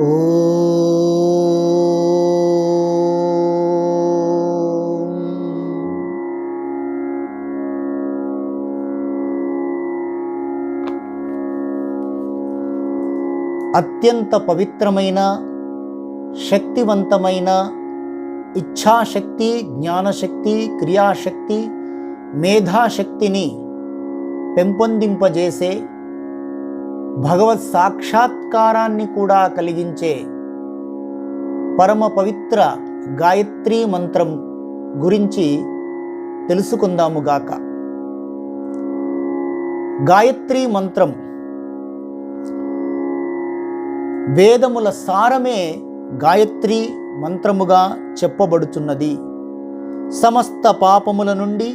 అత్యంత పవిత్రమైన శక్తివంతమైన ఇచ్ఛాశక్తి జ్ఞానశక్తి క్రియాశక్తి మేధాశక్తిని పెంపొందింపజేసే భగవత్ సాక్షాత్కారాన్ని కూడా కలిగించే పరమ పవిత్ర గాయత్రీ మంత్రం గురించి తెలుసుకుందాముగాక గాయత్రీ మంత్రం వేదముల సారమే గాయత్రి మంత్రముగా చెప్పబడుచున్నది. సమస్త పాపముల నుండి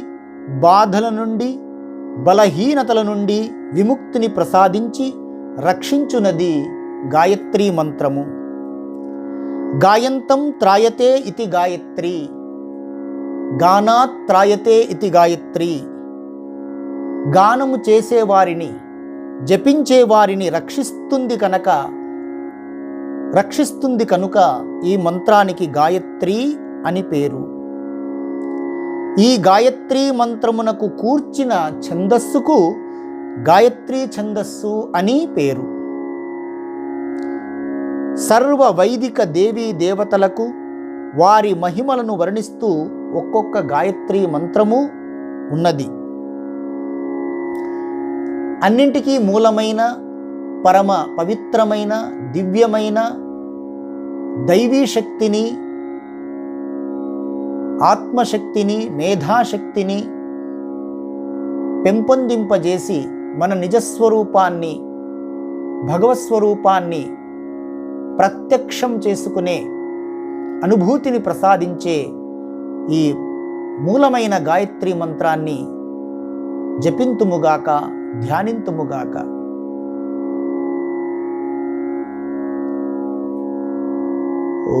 బాధల నుండి బలహీనతల నుండి విముక్తిని ప్రసాదించి రక్షించునది గాయత్రీ మంత్రము. గాయంతం త్రాయతే ఇతి గాయత్రి. గానాత్ త్రాయతే ఇతి గాయత్రి. గానము చేసేవారిని జపించేవారిని రక్షిస్తుంది కనుక రక్షిస్తుంది కనుక ఈ మంత్రానికి గాయత్రి అని పేరు. ఈ గాయత్రీ మంత్రమునకు కూర్చిన ఛందస్సుకు గాయత్రీ ఛందస్సు అని పేరు. సర్వ వైదిక దేవీ దేవతలకు వారి మహిమలను వర్ణిస్తూ ఒక్కొక్క గాయత్రీ మంత్రము ఉన్నది. అన్నింటికీ మూలమైన పరమ పవిత్రమైన దివ్యమైన దైవీ శక్తిని ఆత్మశక్తిని మేధాశక్తిని పెంపొందింపజేసి మన నిజస్వరూపాన్ని భగవస్వరూపాన్ని ప్రత్యక్షం చేసుకునే అనుభూతిని ప్రసాదించే ఈ మూలమైన గాయత్రి మంత్రాన్ని జపింతుముగాక ధ్యానింతుముగాక. ఓ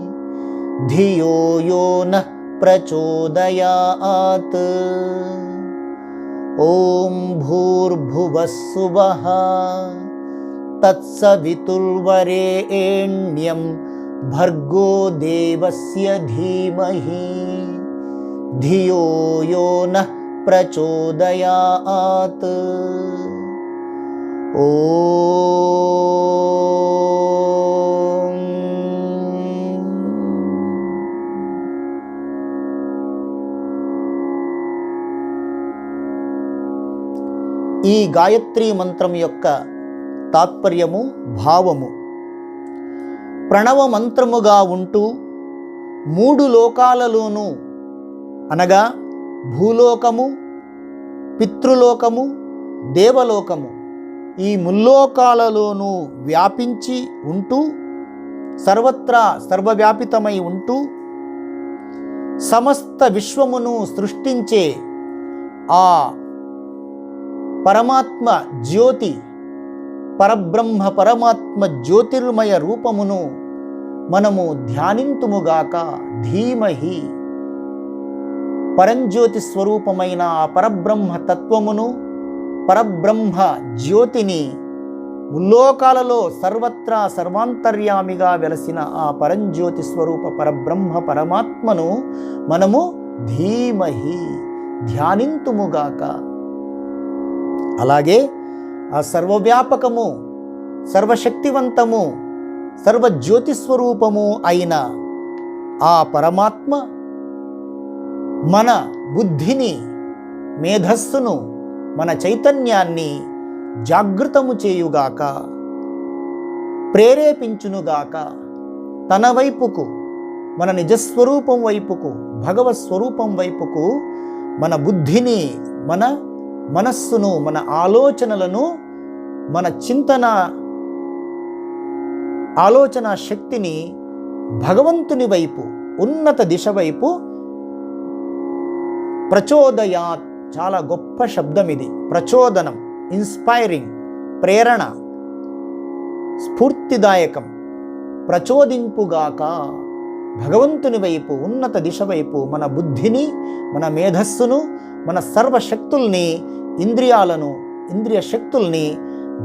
धियो यो नः प्रचोदयात्। ॐ भूर्भुवः वः तत्सवितुर्वरे भर्गो देवस्य धीमहि। धियो यो नः प्रचोदयात्। ओ ఈ గాయత్రి మంత్రం యొక్క తాత్పర్యము భావము. ప్రణవ మంత్రముగా ఉంటూ మూడు లోకాలలోనూ అనగా భూలోకము పితృలోకము దేవలోకము ఈ ముల్లోకాలలోనూ వ్యాపించి ఉంటూ సర్వత్రా సర్వవ్యాపితమై ఉంటూ సమస్త విశ్వమును సృష్టించే ఆ పరమాత్మ జ్యోతి పరబ్రహ్మ పరమాత్మ జ్యోతిర్మయ రూపమును మనము ధ్యానింతుముగాక ధీమహి. పరంజ్యోతి స్వరూపమైన ఆ పరబ్రహ్మ తత్వమును పరబ్రహ్మ జ్యోతిని ముల్లోకాలలో సర్వత్రా సర్వాంతర్యామిగా వెలసిన ఆ పరంజ్యోతి స్వరూప పరబ్రహ్మ పరమాత్మను మనము ధీమహి ధ్యానింతుముగాక అలాగే ఆ సర్వవ్యాపకము సర్వశక్తివంతము సర్వజ్యోతిస్వరూపము అయిన ఆ పరమాత్మ మన బుద్ధిని మేధస్సును మన చైతన్యాన్ని జాగృతము చేయుగాక ప్రేరేపించునుగాక తన వైపుకు మన నిజస్వరూపం వైపుకు భగవత్ స్వరూపం వైపుకు మన బుద్ధిని మన మనస్సును మన ఆలోచనలను మన చింతన ఆలోచన శక్తిని భగవంతుని వైపు ఉన్నత దిశ వైపు ప్రచోదయాత్. చాలా గొప్ప శబ్దం ఇది. ప్రచోదనం ఇన్స్పైరింగ్ ప్రేరణ స్ఫూర్తిదాయకం. ప్రచోదింపుగాక భగవంతుని వైపు ఉన్నత దిశ వైపు మన బుద్ధిని మన మేధస్సును మన సర్వశక్తుల్ని ఇంద్రియాలను ఇంద్రియ శక్తుల్ని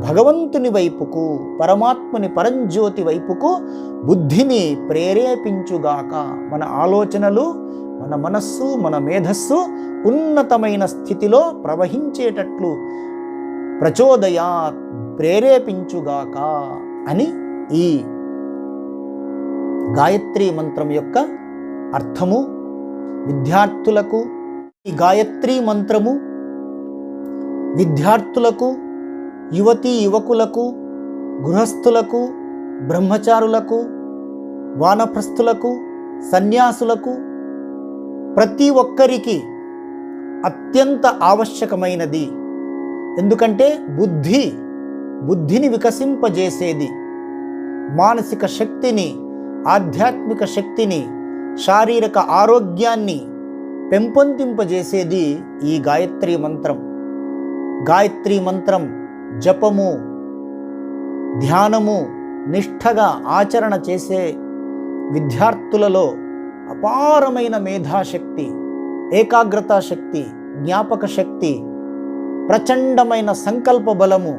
భగవంతుని వైపుకు పరమాత్మని పరంజ్యోతి వైపుకు బుద్ధిని ప్రేరేపించుగాక మన ఆలోచనలు మన మనస్సు మన మేధస్సు ఉన్నతమైన స్థితిలో ప్రవహించేటట్లు ప్రచోదయా ప్రేరేపించుగాక అని ఈ గాయత్రీ మంత్రం యొక్క అర్థము. విద్యార్థులకు ఈ గాయత్రీ మంత్రము విద్యార్థులకు యువతీ యువకులకు గృహస్థులకు బ్రహ్మచారులకు వానప్రస్థులకు సన్యాసులకు ప్రతి ఒక్కరికి అత్యంత ఆవశ్యకమైనది. ఎందుకంటే బుద్ధి బుద్ధిని వికసింపజేసేది. మానసిక శక్తిని ఆధ్యాత్మిక శక్తిని శారీరక ఆరోగ్యాన్ని పెంపొందింపజేసేది ఈ గాయత్రి మంత్రం. గాయత్రి మంత్రం జపము ధ్యానము నిష్ఠగా ఆచరణ చేసే విద్యార్థులలో అపారమైన మేధాశక్తి ఏకాగ్రతా శక్తి జ్ఞాపక శక్తి ప్రచండమైన సంకల్ప బలము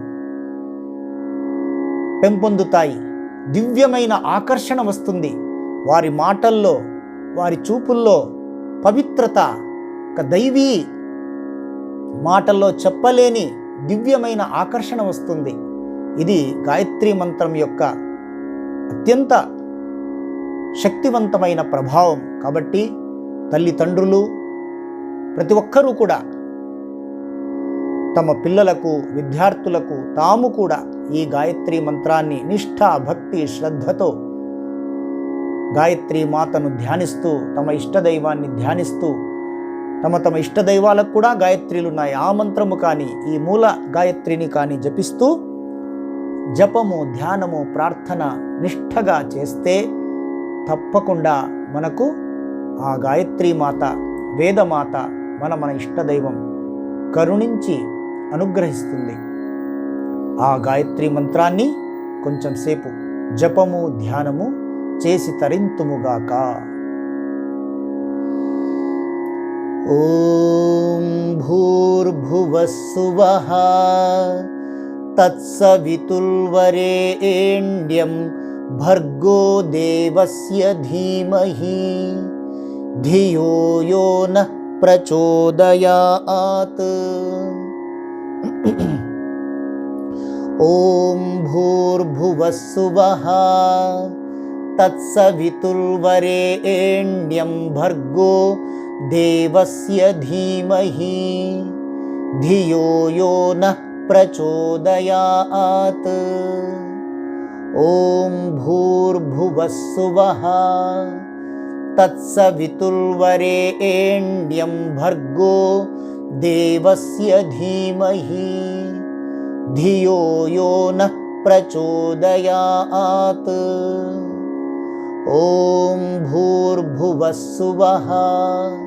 పెంపొందుతాయి. దివ్యమైన ఆకర్షణ వస్తుంది. వారి మాటల్లో వారి చూపుల్లో పవిత్రత ఒక దైవీ మాటల్లో చెప్పలేని దివ్యమైన ఆకర్షణ వస్తుంది. ఇది గాయత్రి మంత్రం యొక్క అత్యంత శక్తివంతమైన ప్రభావం. కాబట్టి తల్లిదండ్రులు ప్రతి ఒక్కరూ కూడా తమ పిల్లలకు విద్యార్థులకు తాము కూడా ఈ గాయత్రి మంత్రాన్ని నిష్ఠ భక్తి శ్రద్ధతో గాయత్రి మాతను ధ్యానిస్తూ తమ ఇష్టదైవాన్ని ధ్యానిస్తూ తమ తమ ఇష్ట దైవాలకు కూడా గాయత్రీలు ఉన్నాయి ఆ మంత్రము కానీ ఈ మూల గాయత్రిని కానీ జపిస్తూ జపము ధ్యానము ప్రార్థన నిష్ఠగా చేస్తే తప్పకుండా మనకు ఆ గాయత్రీ మాత వేదమాత మన మన ఇష్టదైవం కరుణించి అనుగ్రహిస్తుంది. ఆ గాయత్రీ మంత్రాన్ని కొంచెం సేపు జపము ధ్యానము చేసి తరింతుముగాక ॐ भूर्भुवस्सुवः तत्सवितुल्वरेण्ड्यं भर्गो देवस्य धीमहि। धियो यो नः प्रचोदयात्। ॐ भूर्भुवस्सुवः तत्सवितुल्वरेण्यं भर्गो देवस्य धीमहि धियो यो नः प्रचोदयात्। ॐ भूर्भुवः वः तत्सवितुर्वरे भर्गो देवस्य धीमहि धियो यो नः प्रचोदयात्। ॐ भूर्भुवः वः।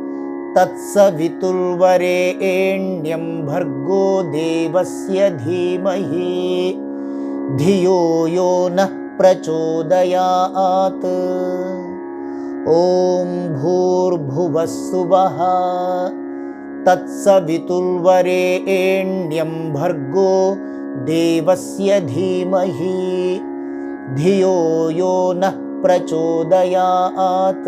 तत्सवितुर्वरेण्यं भर्गो देवस्य धीमहि। धियो यो नः प्रचोदयात्। ॐ भूर्भुवः सुवः तत्सवितुर्वरेण्यं भर्गो देवस्य धीमहि। धियो यो नः प्रचोदयात्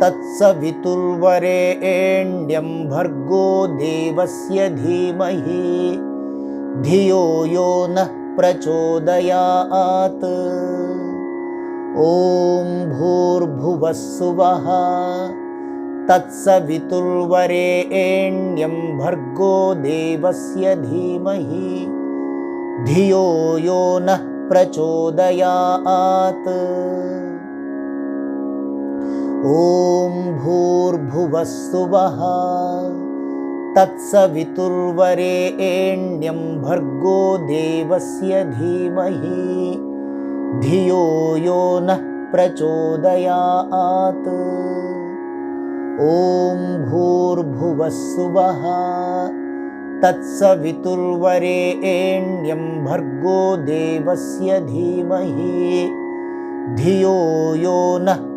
तत्सवितुर्वरेण्यं भर्गो देवस्य धीमहि। धियो यो नः प्रचोदयात्। ॐ भूर्भुवः सुवः तत्सवितुर्वरेण्यं भर्गो देवस्य धीमहि। धियो यो नः प्रचोदयात् ॐ भूर्भुवः सुवः तत्सवितुर्वरेण्यं भर्गो देवस्य धीमहि। धियो यो नः प्रचोदयात्। ॐ भूर्भुवः सुवः तत्सवितुर्वरेण्यं भर्गो देवस्य धीमहि। धियो यो नः